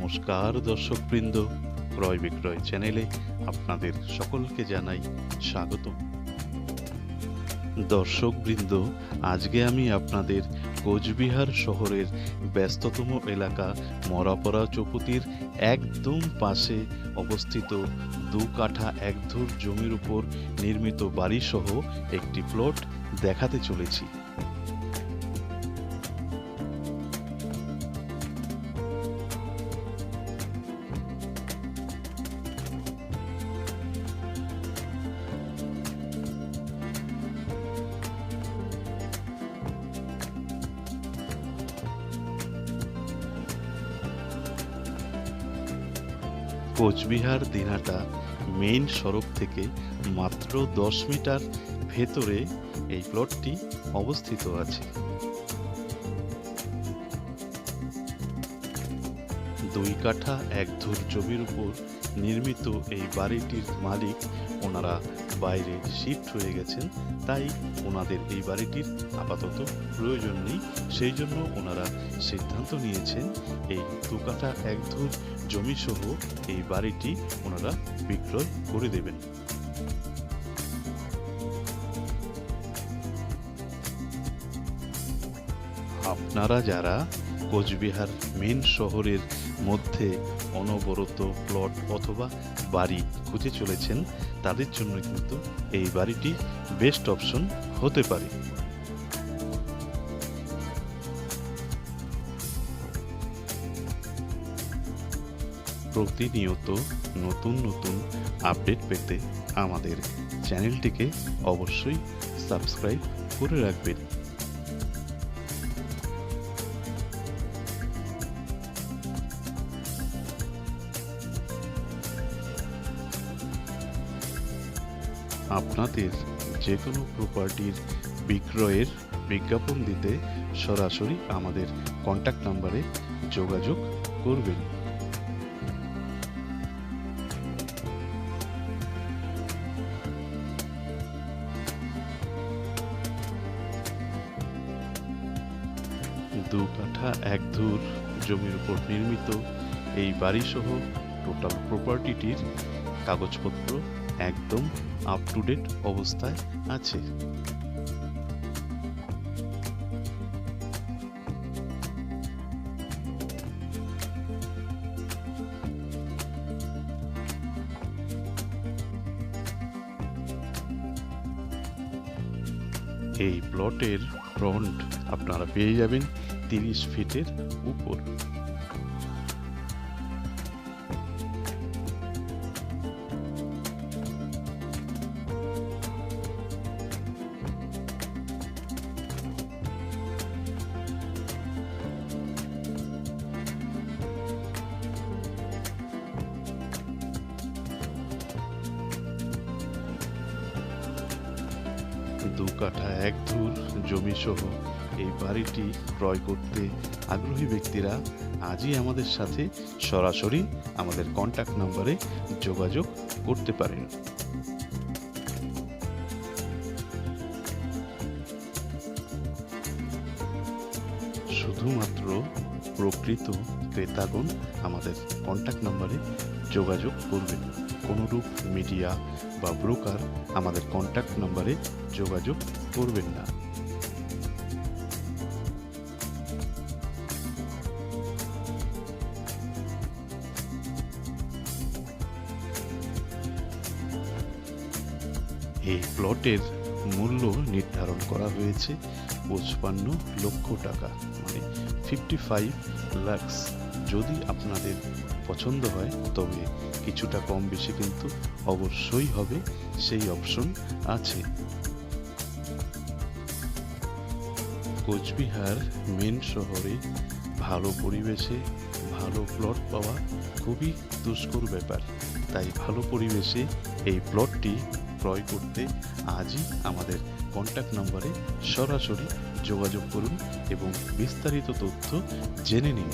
নমস্কার দর্শকবৃন্দ, ক্রয় বিক্রয় চ্যানেলে আপনাদের সকলকে জানাই স্বাগত। দর্শকবৃন্দ, আজকে আমি আপনাদের কোচবিহার শহরের ব্যস্ততম এলাকা মরাপড়া চৌপতির একদম পাশে অবস্থিত দু কাঠা এক ধুর জমির উপর নির্মিত বাড়িসহ একটি প্লট দেখাতে চলেছি। কোচবিহার দিনহাটা মেইন সড়ক থেকে মাত্র দশ মিটার ভেতরে এই প্লটটি অবস্থিত আছে। দুই কাঠা এক ধূর জমির উপর নির্মিত এই বাড়িটির মালিক ওনারা বাইরে শিফট হয়ে গেছেন, তাই ওনাদের এই বাড়িটির আপাতত প্রয়োজন নেই। সেই জন্য ওনারা সিদ্ধান্ত নিয়েছেন, এই দু কাঠা এক ধুর জমি সহ এই বাড়িটি ওনারা বিক্রয় করে দেবেন। আপনারা যারা কোচবিহার মেন শহরের মধ্যে অনবরত প্লট অথবা বাড়ি খুঁজে চলেছেন, তাদের জন্য কিন্তু এই বাড়িটি বেস্ট অপশন হতে পারে। প্রতিনিয়ত নতুন নতুন আপডেট পেতে আমাদের চ্যানেলটিকে অবশ্যই সাবস্ক্রাইব করে রাখবেন। আপনাদের যে কোনো প্রপার্টির বিক্রয়ের বিজ্ঞাপন দিতে সরাসরি আমাদের কন্ট্যাক্ট নাম্বারে যোগাযোগ করবেন। দু কাঠা এক ধূর জমির উপর নির্মিত এই বাড়িসহ টোটাল প্রপার্টিটির কাগজপত্র একদম আপ টু ডেট অবস্থায় আছে। এই প্লটের ফ্রন্ট আপনারা পেয়ে যাবেন তিরিশ ফিটের উপর। দু কাঠা এক ধুর জমি সহ এই বাড়িটি ক্রয় করতে আগ্রহী ব্যক্তিরা আজই আমাদের সাথে সরাসরি আমাদের কন্ট্যাক্ট নম্বরে যোগাযোগ করতে পারেন। শুধুমাত্র প্রকৃত ক্রেতাগণ আমাদের কন্ট্যাক্ট নম্বরে যোগাযোগ করবেন। কোনোরূপ মিডিয়া বা ব্রোকার আমাদের কন্ট্যাক্ট নম্বরে যোগাযোগ করবেন না। এই প্লটের মূল্য নির্ধারণ করা হয়েছে পঁচপান্ন লক্ষ টাকা মানে ফিফটি ফাইভ লাক্স যদি আপনাদের পছন্দ হয়, তবে কিছুটা কম বেশি কিন্তু অবশ্যই হবে, সেই অপশন আছে। কোচবিহার মেন শহরে ভালো পরিবেশে ভালো প্লট পাওয়া খুবই দুষ্কর ব্যাপার। তাই ভালো পরিবেশে এই প্লটটি ক্রয় করতে আজই আমাদের কন্ট্যাক্ট নম্বরে সরাসরি যোগাযোগ করুন এবং বিস্তারিত তথ্য জেনে নিন।